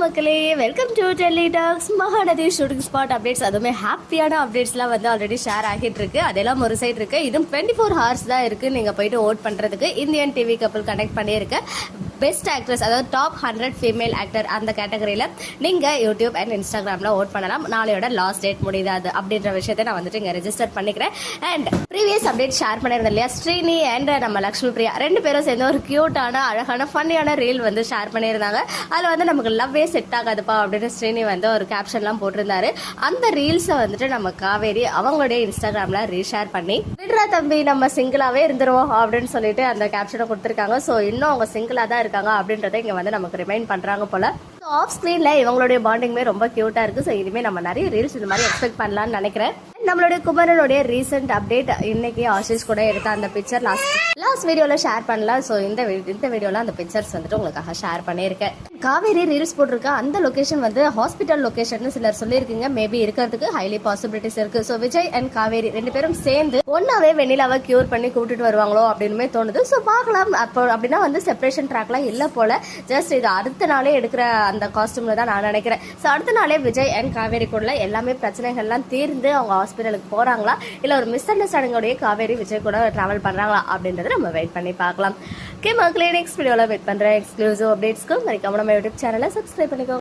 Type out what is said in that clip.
மக்களே welcome to Delhi talks Mahanadi shooting spot updates அதுவுமே ஹாப்பியான அப்டேட்ஸ்லாம் வந்து ஆல்ரெடி ஷேர் ஆகிட்டு இருக்கு. அதெல்லாம் ஒரு சைடு இருக்கு. இதுவும் டுவெண்ட்டி ஃபோர் ஹவர்ஸ் தான் இருக்கு. நீங்க போயிட்டு ஓட் பண்றதுக்கு. இந்தியன் டிவி கப்பல் கனெக்ட் பண்ணியிருக்கு. பெஸ்ட் ஆக்ட்ரஸ் அதாவது டாப் ஹண்ட்ரட் ஃபீமேல் ஆக்டர் அந்த கேட்டகரியில் நீங்கள் யூடியூப் அண்ட் இன்ஸ்டாகிராமில் ஓட் பண்ணலாம். நாளையோட லாஸ்ட் டேட் முடியுது அது அப்படின்ற விஷயத்தை நான் வந்துட்டு இங்கே ரெஜிஸ்டர் பண்ணிக்கிறேன். அண்ட் ப்ரீவியஸ் அப்டேட் ஷேர் பண்ணியிருந்தேன் இல்லையா? ஸ்ரீனி அண்ட் நம்ம லக்ஷ்மி பிரியா ரெண்டு பேரும் சேர்ந்து ஒரு க்யூட்டான அழகான ஃபன்னியான ரீல் வந்து ஷேர் பண்ணியிருந்தாங்க. அதில் வந்து நமக்கு லவ்வே செட் ஆகாதுப்பா அப்படின்னு ஸ்ரீனி வந்து ஒரு கேப்ஷன்லாம் போட்டிருந்தாரு. அந்த ரீல்ஸை வந்துட்டு நம்ம காவேரி அவங்களுடைய இன்ஸ்டாகிராமில் ரீஷேர் பண்ணி விடுறா தம்பி நம்ம சிங்கிளாகவே இருந்துருவோம் அப்படின்னு சொல்லிட்டு அந்த கேப்ஷனை கொடுத்துருக்காங்க. ஸோ இன்னும் அவங்க சிங்கிளாக தான் இருக்காங்க அப்படின்றத இங்கே வந்து நமக்கு ரிமைண்ட் பண்ணுறாங்க போல. ஆஃப் ஸ்க்ரீனில் இவங்களுடைய பாண்டிங்குமே ரொம்ப க்யூட்டாக இருக்குது ஸோ இனிமேல் நம்ம நிறைய ரீல்ஸ் இந்த மாதிரி எக்ஸ்பெக்ட் பண்ணலாம்னு நினைக்கிறேன். நம்மளுடைய குமரனுடைய ரீசெண்ட் அப்டேட் இன்னைக்கு ஆஷிஷ் கூட எடுத்த அந்த பிக்சர் லாஸ்ட் லாஸ்ட் வீடியோவில் ஷேர் பண்ணலாம். ஸோ இந்த இந்த வீடியோவில் அந்த பிக்சர்ஸ் வந்துட்டு உங்களுக்காக ஷேர் பண்ணியிருக்கேன். காவேரி ரீல்ஸ் போட்டிருக்க. அந்த லொகேஷன் வந்து ஹாஸ்பிட்டல் லொகேஷன் சிலர் சொல்லியிருக்கீங்க. மேபி இருக்கிறதுக்கு ஹைலி பாசிபிலிட்டிஸ் இருக்கு. ஸோ விஜய் அண்ட் காவேரி ரெண்டு பேரும் சேர்ந்து ஒன்னாவே வெண்ணிலாவை கியூர் பண்ணி கூட்டிட்டு வருவாங்களோ அப்படின்னு தோணுது. ஸோ பார்க்கலாம். அப்போ அப்படின்னா வந்து செப்பரேஷன் ட்ராக்லாம் இல்லை போல. ஜஸ்ட் இது அடுத்த நாளே எடுக்கிற அந்த காஸ்டியூம்ல தான் நான் நினைக்கிறேன். ஸோ அடுத்த நாளே விஜய் அண்ட் காவேரி கூட எல்லாமே பிரச்சனைகள்லாம் தீர்ந்து அவங்க ஹாஸ்பிட்டலுக்கு போறாங்களா? இல்லை ஒரு மிஸ் அண்டர்ஸ்டாண்டிங்கோடய காவேரி விஜய் கூட டிராவல் பண்றாங்களா? அப்படின்றத நம்ம வெயிட் பண்ணி பார்க்கலாம். ஓகே மக்களே நெக்ஸ்ட் வீடியோவில் வெயிட் பண்ற எக்ஸ்க்ளூசிவ் அப்டேட்ஸ்க்கு மறக்காம நம்ம யூடியூப் சேனலை சப்ஸ்கிரைப் பண்ணிக்கோங்க.